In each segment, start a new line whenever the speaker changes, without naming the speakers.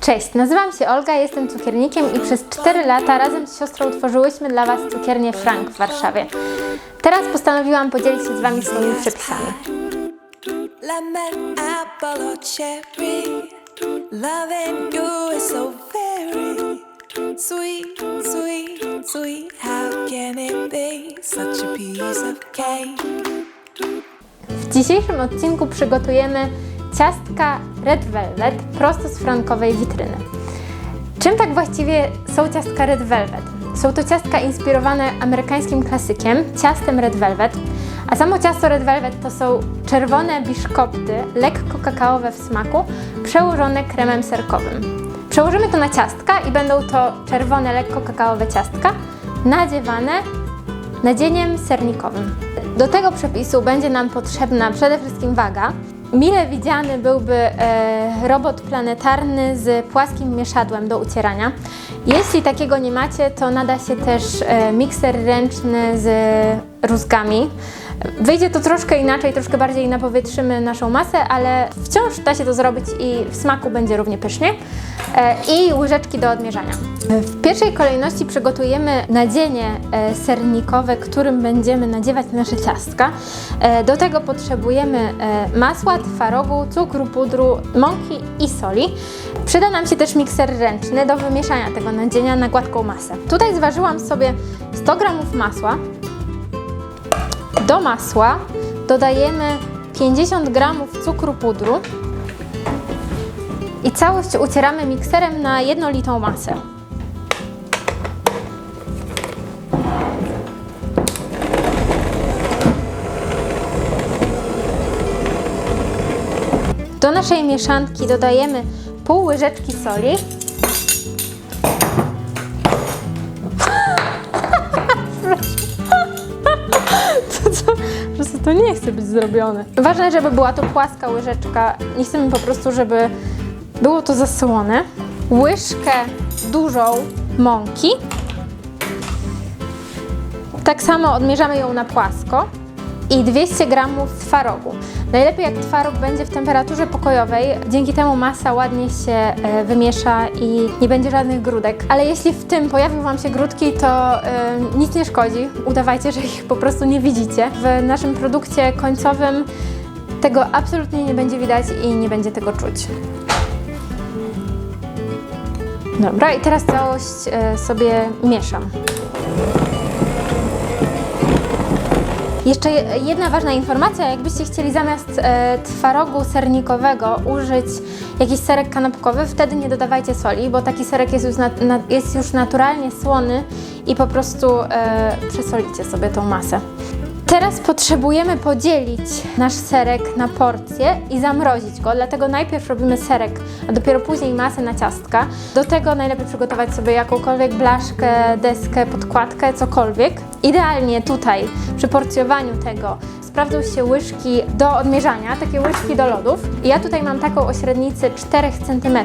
Cześć, nazywam się Olga, jestem cukiernikiem i przez 4 lata razem z siostrą utworzyłyśmy dla Was cukiernię Frank w Warszawie. Teraz postanowiłam podzielić się z Wami swoimi przepisami. W dzisiejszym odcinku przygotujemy ciastka Red Velvet prosto z frankowej witryny. Czym tak właściwie są ciastka Red Velvet? Są to ciastka inspirowane amerykańskim klasykiem, ciastem Red Velvet, a samo ciasto Red Velvet to są czerwone biszkopty, lekko kakaowe w smaku, przełożone kremem serkowym. Przełożymy to na ciastka i będą to czerwone, lekko kakaowe ciastka, nadziewane nadzieniem sernikowym. Do tego przepisu będzie nam potrzebna przede wszystkim waga. Mile widziany byłby e, robot planetarny z płaskim mieszadłem do ucierania. Jeśli takiego nie macie, to nada się też e, mikser ręczny z rózgami. Wyjdzie to troszkę inaczej, troszkę bardziej napowietrzymy naszą masę, ale wciąż da się to zrobić i w smaku będzie równie pysznie. E, I łyżeczki do odmierzania. W pierwszej kolejności przygotujemy nadzienie e, sernikowe, którym będziemy nadziewać nasze ciastka. E, Do tego potrzebujemy masła, twarogu, cukru, pudru, mąki i soli. Przyda nam się też mikser ręczny do wymieszania tego nadzienia na gładką masę. Tutaj zważyłam sobie 100 g masła, do masła dodajemy 50 g cukru pudru i całość ucieramy mikserem na jednolitą masę. Do naszej mieszanki dodajemy pół łyżeczki soli to nie chce być zrobione. Ważne, żeby była to płaska łyżeczka. Nie chcemy po prostu, żeby było to zasłone. Łyżkę dużą mąki. Tak samo odmierzamy ją na płasko. I 200 g twarogu. Najlepiej jak twaróg będzie w temperaturze pokojowej, dzięki temu masa ładnie się e, wymiesza i nie będzie żadnych grudek. Ale jeśli w tym pojawią Wam się grudki, to e, nic nie szkodzi. Udawajcie, że ich po prostu nie widzicie. W naszym produkcie końcowym tego absolutnie nie będzie widać i nie będzie tego czuć. Dobra, i teraz całość e, sobie mieszam. Jeszcze jedna ważna informacja, jakbyście chcieli zamiast e, twarogu sernikowego użyć jakiś serek kanapkowy, wtedy nie dodawajcie soli, bo taki serek jest już, jest już naturalnie słony i po prostu e, przesolicie sobie tą masę. Teraz potrzebujemy podzielić nasz serek na porcje i zamrozić go, dlatego najpierw robimy serek, a dopiero później masę na ciastka. Do tego najlepiej przygotować sobie jakąkolwiek blaszkę, deskę, podkładkę, cokolwiek. Idealnie tutaj przy porcjowaniu tego sprawdzą się łyżki do odmierzania, takie łyżki do lodów. I ja tutaj mam taką o średnicy 4 cm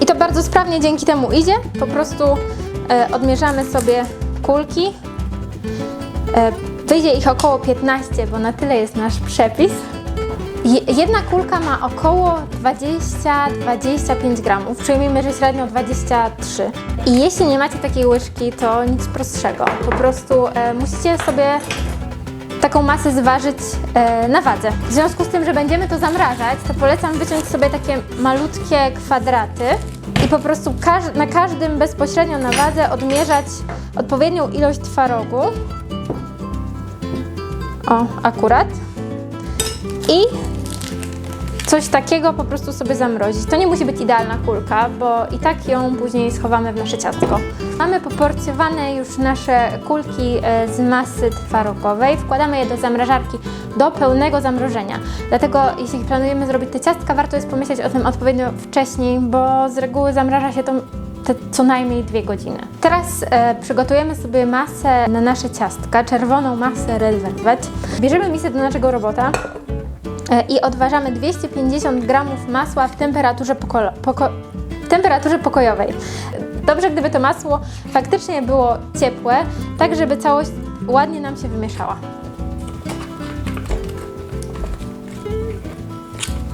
i to bardzo sprawnie dzięki temu idzie. Po prostu e, odmierzamy sobie kulki E, Wyjdzie ich około 15, bo na tyle jest nasz przepis. Je- Jedna kulka ma około 20-25 gramów, przyjmijmy, że średnio 23. I jeśli nie macie takiej łyżki, to nic prostszego. Po prostu e, musicie sobie taką masę zważyć e, na wadze. W związku z tym, że będziemy to zamrażać, to polecam wyciąć sobie takie malutkie kwadraty i po prostu każ- na każdym bezpośrednio na wadze odmierzać odpowiednią ilość twarogu. O, akurat. I coś takiego po prostu sobie zamrozić. To nie musi być idealna kulka, bo i tak ją później schowamy w nasze ciastko. Mamy poporcjowane już nasze kulki e, z masy twarogowej. Wkładamy je do zamrażarki do pełnego zamrożenia. Dlatego jeśli planujemy zrobić te ciastka, warto jest pomyśleć o tym odpowiednio wcześniej, bo z reguły zamraża się to co najmniej dwie godziny. Teraz e, przygotujemy sobie masę na nasze ciastka, czerwoną masę Red Velvet. Bierzemy misę do naszego robota i odważamy 250 g masła w temperaturze, poko- poko- temperaturze pokojowej. Dobrze, gdyby to masło faktycznie było ciepłe, tak żeby całość ładnie nam się wymieszała.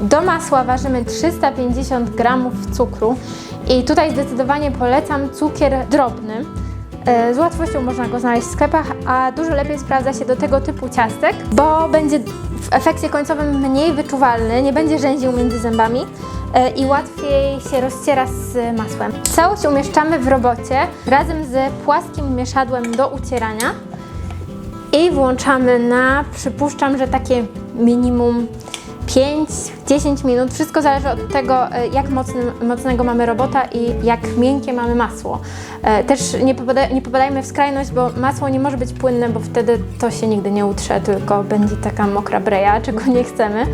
Do masła ważymy 350 g cukru i tutaj zdecydowanie polecam cukier drobny. E, Z łatwością można go znaleźć w sklepach, a dużo lepiej sprawdza się do tego typu ciastek, bo będzie w efekcie końcowym mniej wyczuwalny, nie będzie rzęził między zębami e, i łatwiej się rozciera z masłem. Całość umieszczamy w robocie razem z płaskim mieszadłem do ucierania i włączamy na, przypuszczam, że takie minimum 5-10 minut. Wszystko zależy od tego, e, jak mocny, mocnego mamy robota i jak miękkie mamy masło. E, Też nie, popada, nie popadajmy w skrajność, bo masło nie może być płynne, bo wtedy to się nigdy nie utrze, tylko będzie taka mokra breja, czego nie chcemy.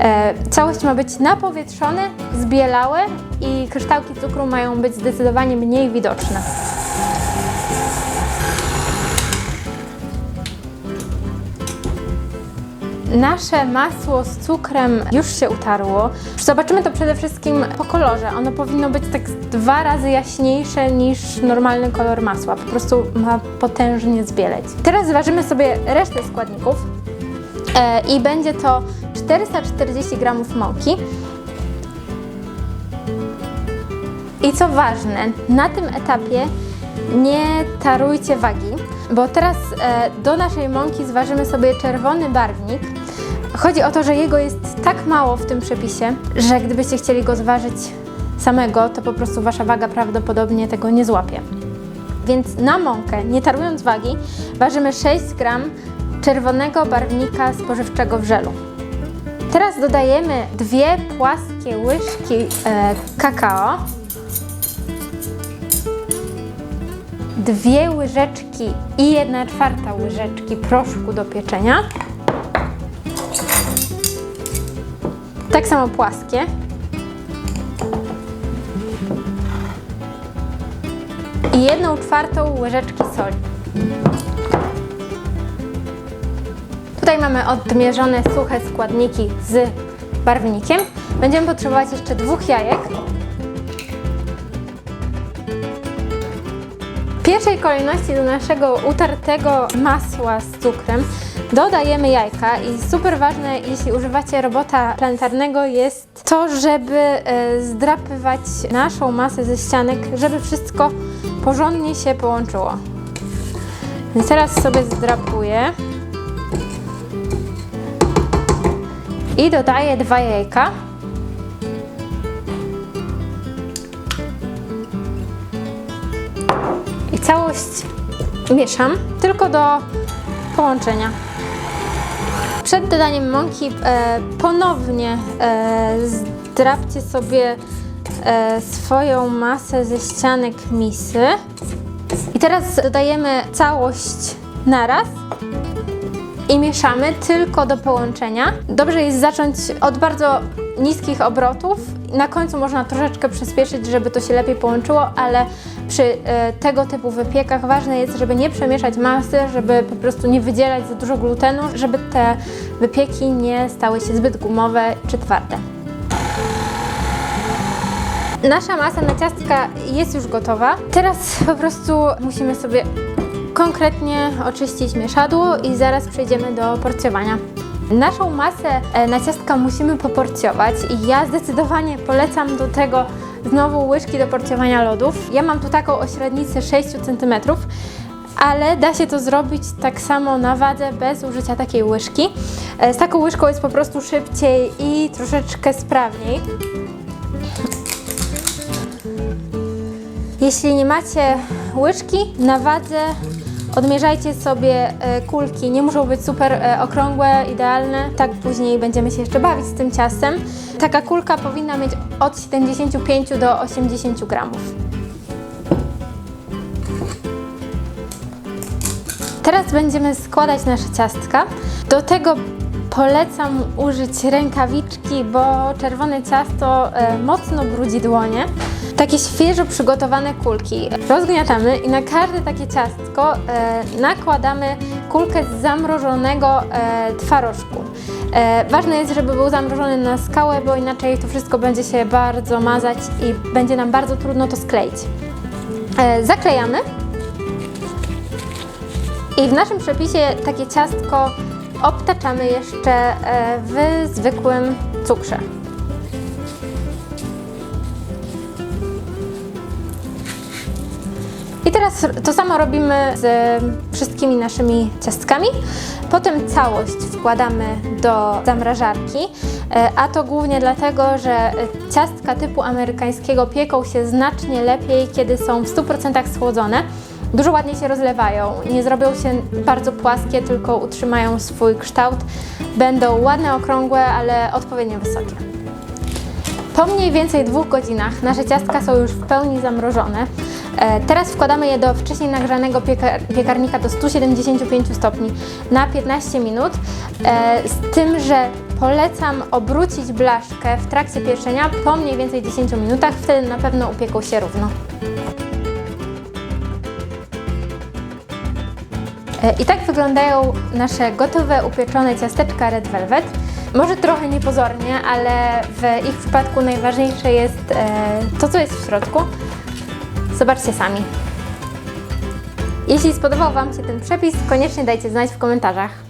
E, Całość ma być napowietrzone, zbielałe i kryształki cukru mają być zdecydowanie mniej widoczne. Nasze masło z cukrem już się utarło. Zobaczymy to przede wszystkim po kolorze. Ono powinno być tak dwa razy jaśniejsze niż normalny kolor masła. Po prostu ma potężnie zbieleć. Teraz zważymy sobie resztę składników e, i będzie to 440 g mąki. I co ważne, na tym etapie nie tarujcie wagi, bo teraz e, do naszej mąki zważymy sobie czerwony barwnik. Chodzi o to, że jego jest tak mało w tym przepisie, że gdybyście chcieli go zważyć samego, to po prostu wasza waga prawdopodobnie tego nie złapie. Więc na mąkę, nie tarując wagi, ważymy 6 gram czerwonego barwnika spożywczego w żelu. Teraz dodajemy dwie płaskie łyżki e, kakao, dwie łyżeczki i jedna czwarta łyżeczki proszku do pieczenia. Tak samo płaskie. I jedną czwartą łyżeczki soli. Tutaj mamy odmierzone suche składniki z barwnikiem. Będziemy potrzebować jeszcze dwóch jajek. Pierwszej kolejności do naszego utartego masła z cukrem dodajemy jajka i super ważne, jeśli używacie robota planetarnego jest to, żeby e, zdrapywać naszą masę ze ścianek, żeby wszystko porządnie się połączyło. Więc teraz sobie zdrapuję i dodaję dwa jajka. I całość mieszam tylko do połączenia. Przed dodaniem mąki e, ponownie e, zdrapcie sobie e, swoją masę ze ścianek misy. I teraz dodajemy całość naraz i mieszamy tylko do połączenia. Dobrze jest zacząć od bardzo niskich obrotów. Na końcu można troszeczkę przyspieszyć, żeby to się lepiej połączyło, ale przy e, tego typu wypiekach ważne jest, żeby nie przemieszać masy, żeby po prostu nie wydzielać za dużo glutenu, żeby te wypieki nie stały się zbyt gumowe czy twarde. Nasza masa na ciastka jest już gotowa. Teraz po prostu musimy sobie konkretnie oczyścić mieszadło i zaraz przejdziemy do porcjowania. Naszą masę e, na ciastka musimy poporcjować i ja zdecydowanie polecam do tego znowu łyżki do porcjowania lodów. Ja mam tu taką o średnicy 6 cm, ale da się to zrobić tak samo na wadze bez użycia takiej łyżki. E, Z taką łyżką jest po prostu szybciej i troszeczkę sprawniej. Jeśli nie macie łyżki, na wadze odmierzajcie sobie e, kulki. Nie muszą być super e, okrągłe, idealne. Tak później będziemy się jeszcze bawić z tym ciastem. Taka kulka powinna mieć od 75 do 80 gramów. Teraz będziemy składać nasze ciastka. Do tego polecam użyć rękawiczki, bo czerwone ciasto e, mocno brudzi dłonie. Takie świeżo przygotowane kulki rozgniatamy i na każde takie ciastko e, nakładamy kulkę z zamrożonego e, twarożku. E, ważne jest, żeby był zamrożony na skałę, bo inaczej to wszystko będzie się bardzo mazać i będzie nam bardzo trudno to skleić. Zaklejamy. I w naszym przepisie takie ciastko obtaczamy jeszcze w zwykłym cukrze. Teraz to samo robimy z wszystkimi naszymi ciastkami. Potem całość wkładamy do zamrażarki, e, a to głównie dlatego, że e, ciastka typu amerykańskiego pieką się znacznie lepiej, kiedy są w 100% schłodzone. Dużo ładniej się rozlewają, nie zrobią się bardzo płaskie, tylko utrzymają swój kształt. Będą ładne, okrągłe, ale odpowiednio wysokie. Po mniej więcej dwóch godzinach nasze ciastka są już w pełni zamrożone. E, Teraz wkładamy je do wcześniej nagrzanego piekar piekarnika do 175 stopni na 15 minut. E, Z tym, że polecam obrócić blaszkę w trakcie pieczenia po mniej więcej 10 minutach, wtedy na pewno upieką się równo. E, I tak wyglądają nasze gotowe, upieczone ciasteczka Red Velvet. Może trochę niepozornie, ale w ich przypadku najważniejsze jest to, co jest w środku. Zobaczcie sami. Jeśli spodobał Wam się ten przepis, koniecznie dajcie znać w komentarzach.